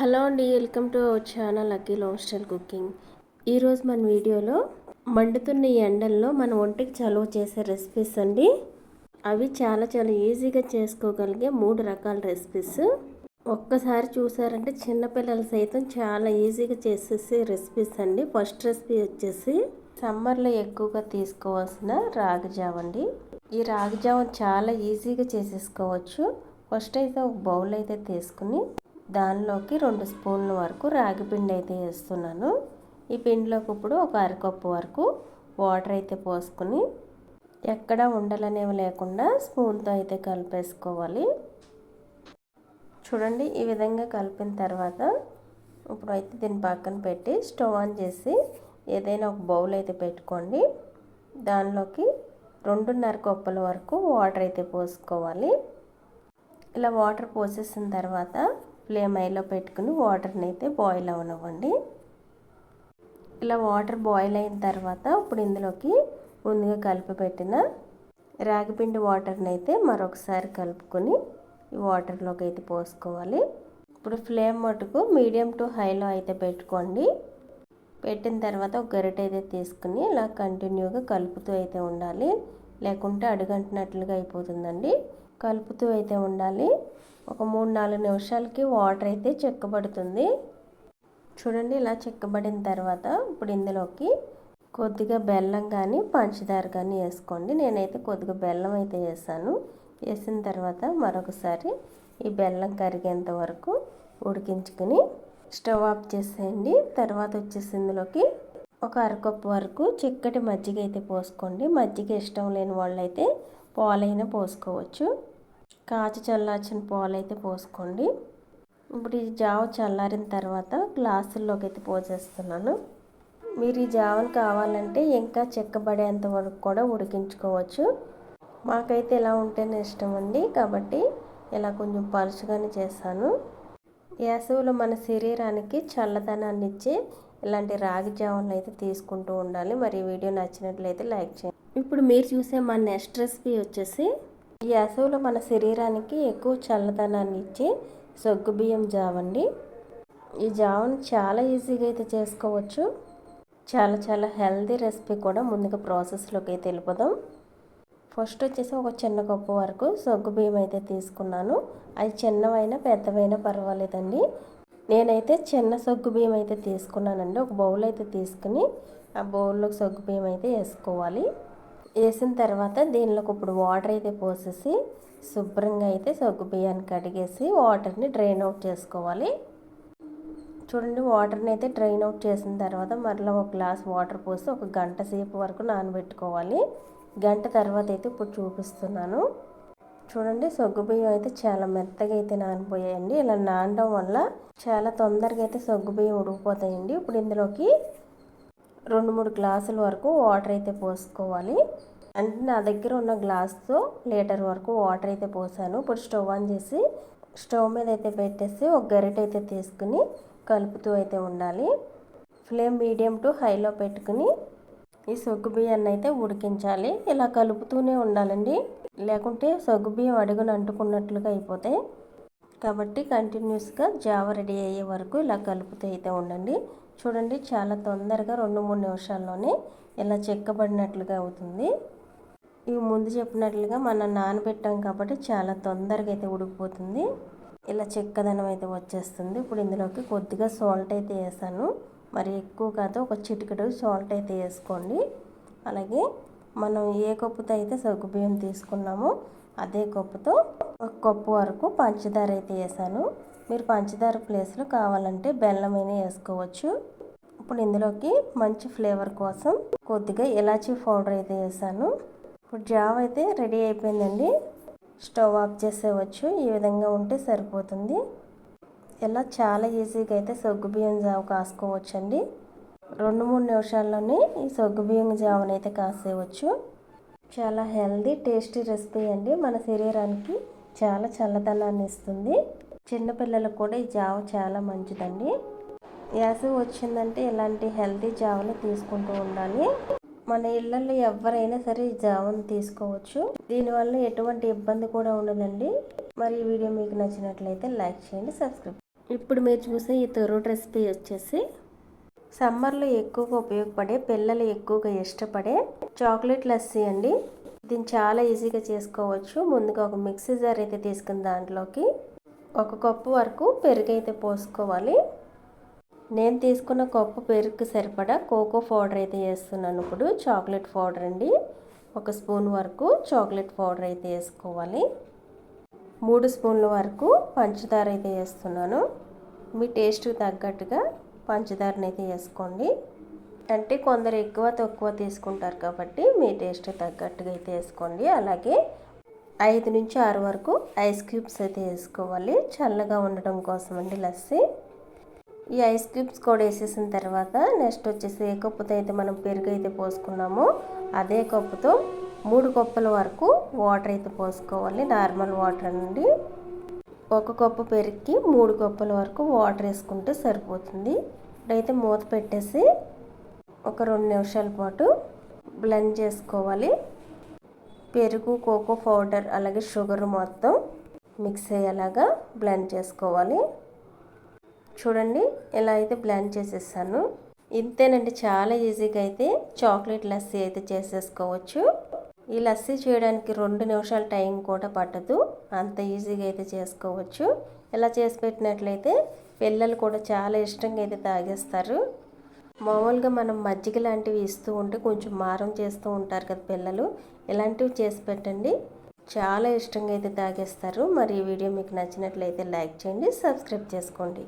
Hello అండి welcome to our channel lucky long style cooking. ఈరోజు మన వీడియోలో మండుతున్న ఈ ఎండల్లో మన ఒంటికి చలువ చేసే రెసిపీస్ అండి. అవి చాలా చాలా ఈజీగా చేసుకోగలిగే మూడు రకాల రెసిపీస్ ఒక్కసారి చూసారంటే చిన్నపిల్లలు సైతం చాలా ఈజీగా చేసేసే రెసిపీస్ అండి. ఫస్ట్ రెసిపీ వచ్చేసి సమ్మర్లో ఎక్కువగా తీసుకోవాల్సిన రాగి జావ అండి. ఈ రాగి జావ చాలా ఈజీగా చేసేసుకోవచ్చు. ఫస్ట్ అయితే ఒక బౌల్ అయితే తీసుకుని దానిలోకి రెండు స్పూన్ల వరకు రాగి పిండి అయితే వేస్తున్నాను. ఈ పిండిలోకి ఇప్పుడు ఒక అరకప్పు వరకు వాటర్ అయితే పోసుకుని ఎక్కడ ఉండలనేవి లేకుండా స్పూన్తో అయితే కలిపేసుకోవాలి. చూడండి ఈ విధంగా కలిపిన తర్వాత ఇప్పుడు అయితే దీన్ని పక్కన పెట్టి స్టవ్ ఆన్ చేసి ఏదైనా ఒక బౌల్ అయితే పెట్టుకోండి. దానిలోకి రెండున్నర కప్పుల వరకు వాటర్ అయితే పోసుకోవాలి. ఇలా వాటర్ పోసేసిన తర్వాత ఫ్లేమ్ ఐలో పెట్టుకుని వాటర్ని అయితే బాయిల్ అవనివ్వండి. ఇలా వాటర్ బాయిల్ అయిన తర్వాత ఇప్పుడు ఇందులోకి ముందుగా కలిపి పెట్టిన రాగిపిండి వాటర్ని అయితే మరొకసారి కలుపుకొని ఈ వాటర్లోకి అయితే పోసుకోవాలి. ఇప్పుడు ఫ్లేమ్ మటుకు మీడియం టు హైలో అయితే పెట్టుకోండి. పెట్టిన తర్వాత ఒక గరిట అయితే తీసుకుని ఇలా కంటిన్యూగా కలుపుతూ అయితే ఉండాలి. లేకుంటే అడుగంటినట్లుగా అయిపోతుందండి. కలుపుతూ అయితే ఉండాలి. ఒక మూడు నాలుగు నిమిషాలకి వాటర్ అయితే చెక్కబడుతుంది. చూడండి ఇలా చెక్కబడిన తర్వాత ఇప్పుడు ఇందులోకి కొద్దిగా బెల్లం కానీ పంచదార కానీ వేసుకోండి. నేనైతే కొద్దిగా బెల్లం అయితే వేసాను. వేసిన తర్వాత మరొకసారి ఈ బెల్లం కరిగేంత వరకు ఉడికించుకుని స్టవ్ ఆఫ్ చేసేయండి. తర్వాత వచ్చేసి ఇందులోకి ఒక అరకప్పు వరకు చిక్కటి మజ్జిగ అయితే పోసుకోండి. మజ్జిగ ఇష్టం లేని వాళ్ళైతే పాలైనా పోసుకోవచ్చు. కాచి చల్లార్చిన పాలు అయితే పోసుకోండి. ఇప్పుడు ఈ జావ చల్లారిన తర్వాత గ్లాసుల్లోకి అయితే పోసేస్తున్నాను. మీరు ఈ జావను కావాలంటే ఇంకా చెక్కబడేంత వరకు కూడా ఉడికించుకోవచ్చు. మాకైతే ఇలా ఉంటేనే ఇష్టం అండి. కాబట్టి ఇలా కొంచెం పలుచుగానే చేస్తాను. వేసవిలో మన శరీరానికి చల్లదనాన్ని ఇచ్చే ఇలాంటి రాగి జావలను అయితే తీసుకుంటూ ఉండాలి. మరి ఈ వీడియో నచ్చినట్లయితే లైక్ చేయండి. ఇప్పుడు మీరు చూసే మా నెక్స్ట్ రెసిపీ వచ్చేసి ఈ అసవులు మన శరీరానికి ఎక్కువ చల్లదనాన్ని ఇచ్చే సొగ్గు బియ్యం జావండి. ఈ జావను చాలా ఈజీగా అయితే చేసుకోవచ్చు. చాలా చాలా హెల్దీ రెసిపీ కూడా ముందుగా ప్రాసెస్లోకి అయితే వెళ్ళిపోదాం. ఫస్ట్ వచ్చేసి ఒక చిన్న కప్పు వరకు సొగ్గు బియ్యం అయితే తీసుకున్నాను. అది చిన్నవైనా పెద్దవైనా పర్వాలేదండి. నేనైతే చిన్న సొగ్గు బియ్యం అయితే తీసుకున్నానండి. ఒక బౌల్ అయితే తీసుకుని ఆ బౌల్లో సొగ్గు బియ్యం అయితే వేసుకోవాలి. వేసిన తర్వాత దీనిలోకి ఇప్పుడు వాటర్ అయితే పోసేసి శుభ్రంగా అయితే సగ్గు బియ్యాన్ని కడిగేసి వాటర్ని డ్రైన్ అవుట్ చేసుకోవాలి. చూడండి వాటర్ని అయితే డ్రైన్ అవుట్ చేసిన తర్వాత మరలా ఒక గ్లాస్ వాటర్ పోసి ఒక గంట సేపు వరకు నానబెట్టుకోవాలి. గంట తర్వాత అయితే ఇప్పుడు చూపిస్తున్నాను. చూడండి సొగ్గు బియ్యం అయితే చాలా మెత్తగా అయితే నానిపోయాయండి. ఇలా నానడం వల్ల చాలా తొందరగా అయితే సొగ్గు బియ్యం ఉడికిపోతాయండి. ఇప్పుడు ఇందులోకి రెండు మూడు గ్లాసుల వరకు వాటర్ అయితే పోసుకోవాలి. అంటే నా దగ్గర ఉన్న గ్లాస్తో లీటర్ వరకు వాటర్ అయితే పోసాను. ఇప్పుడు స్టవ్ ఆన్ చేసి స్టవ్ మీద అయితే పెట్టేసి ఒక గరిట అయితే తీసుకుని కలుపుతూ అయితే ఉండాలి. ఫ్లేమ్ మీడియం టు హైలో పెట్టుకుని ఈ సొగ్గు బియ్యాన్ని అయితే ఉడికించాలి. ఇలా కలుపుతూనే ఉండాలండి. లేకుంటే సొగ్గు బియ్యం అడుగును అంటుకున్నట్లుగా అయిపోతాయి. కాబట్టి కంటిన్యూస్గా జావ రెడీ అయ్యే వరకు ఇలా కలుపుతూ అయితే ఉండండి. చూడండి చాలా తొందరగా రెండు మూడు నిమిషాల్లోనే ఇలా చెక్కబడినట్లుగా అవుతుంది. ఇవి ముందు చెప్పినట్లుగా మనం నానబెట్టాం కాబట్టి చాలా తొందరగా అయితే ఉడికిపోతుంది. ఇలా చెక్కదనం అయితే వచ్చేస్తుంది. ఇప్పుడు ఇందులోకి కొద్దిగా సాల్ట్ అయితే వేసాను. మరి ఎక్కువ కాదు ఒక చిటికెడు సాల్ట్ అయితే వేసుకోండి. అలాగే మనం ఏ కప్పుతో అయితే సగ్గుబియ్యం తీసుకున్నామో అదే కప్పుతో ఒక కప్పు వరకు పంచదార అయితే వేసాను. మీరు పంచదార ప్లేస్లో కావాలంటే బెల్లమైనా వేసుకోవచ్చు. ఇప్పుడు ఇందులోకి మంచి ఫ్లేవర్ కోసం కొద్దిగా ఇలాచీ పౌడర్ అయితే వేసాను. ఇప్పుడు జావ్ అయితే రెడీ అయిపోయిందండి. స్టవ్ ఆఫ్ చేసేవచ్చు ఈ విధంగా ఉంటే సరిపోతుంది. ఇలా చాలా ఈజీగా అయితే సగ్గుబియ్యం జావ కాసుకోవచ్చు అండి రెండు మూడు నిమిషాల్లోనే ఈ సగ్గుబియ్యం జావని అయితే కాసేయవచ్చు. చాలా హెల్దీ టేస్టీ రెసిపీ అండి. మన శరీరానికి చాలా చల్లదనాన్ని ఇస్తుంది. చిన్నపిల్లలకు కూడా ఈ జావ చాలా మంచిదండి. యాసవి వచ్చిందంటే ఇలాంటి హెల్తీ జావలు తీసుకుంటూ ఉండాలి. మన ఇళ్ళల్లో ఎవరైనా సరే ఈ జావను తీసుకోవచ్చు. దీనివల్ల ఎటువంటి ఇబ్బంది కూడా ఉండదండి. మరి ఈ వీడియో మీకు నచ్చినట్లయితే లైక్ చేయండి సబ్స్క్రైబ్ ఇప్పుడు మీరు చూసే ఈ తొరుడు రెసిపీ వచ్చేసి సమ్మర్లో ఎక్కువగా ఉపయోగపడే పిల్లలు ఎక్కువగా ఇష్టపడే చాక్లెట్ లస్సీ అండి. దీన్ని చాలా ఈజీగా చేసుకోవచ్చు. ముందుగా ఒక మిక్సీ జార్ అయితే తీసుకుని దాంట్లోకి ఒక కప్పు వరకు పెరుగు అయితే పోసుకోవాలి. నేను తీసుకున్న కప్పు పెరుగు సరిపడా కోకో పౌడర్ అయితే వేస్తున్నాను. ఇప్పుడు చాక్లెట్ పౌడర్ అండి. ఒక స్పూన్ వరకు చాక్లెట్ పౌడర్ అయితే వేసుకోవాలి. మూడు స్పూన్ల వరకు పంచదార అయితే వేస్తున్నాను. మీ టేస్ట్ తగ్గట్టుగా పంచదారని అయితే వేసుకోండి. అంటే కొందరు ఎక్కువ తక్కువ తీసుకుంటారు కాబట్టి మీ టేస్ట్ తగ్గట్టుగా అయితే వేసుకోండి. అలాగే ఐదు నుంచి ఆరు వరకు ఐస్ క్యూబ్స్ అయితే వేసుకోవాలి. చల్లగా ఉండడం కోసం అండి లస్సీ. ఈ ఐస్ క్యూబ్స్ కూడా వేసేసిన తర్వాత నెక్స్ట్ వచ్చేసి ఏ కప్పుతో అయితే మనం పెరుగు అయితే పోసుకున్నామో అదే కప్పుతో మూడు కప్పుల వరకు వాటర్ అయితే పోసుకోవాలి. నార్మల్ వాటర్ అండి ఒక కప్పు పెరిగి మూడు కప్పుల వరకు వాటర్ వేసుకుంటే సరిపోతుంది. ఇప్పుడైతే మూత పెట్టేసి ఒక రెండు నిమిషాల పాటు బ్లెండ్ చేసుకోవాలి. పెరుగు కోకో పౌడర్ అలాగే షుగర్ మొత్తం మిక్స్ అయ్యేలాగా బ్లెండ్ చేసుకోవాలి. చూడండి ఇలా అయితే బ్లాండ్ చేసేసాను. ఇంతేనండి చాలా ఈజీగా అయితే చాక్లెట్ లస్సీ అయితే చేసేసుకోవచ్చు. ఈ లస్సీ చేయడానికి రెండు నిమిషాల టైం కూడా పట్టదు. అంత ఈజీగా అయితే చేసుకోవచ్చు. ఇలా చేసి పెట్టినట్లయితే పిల్లలు కూడా చాలా ఇష్టంగా అయితే తాగేస్తారు. మామూలుగా మనం మజ్జిగ లాంటివి ఇస్తూ ఉంటే కొంచెం మారం చేస్తూ ఉంటారు కదా పిల్లలు. ఇలాంటివి చేసి పెట్టండి. చాలా ఇష్టంగా అయితే తాగేస్తారు. మరి ఈ వీడియో మీకు నచ్చినట్లయితే లైక్ చేయండి సబ్స్క్రైబ్ చేసుకోండి.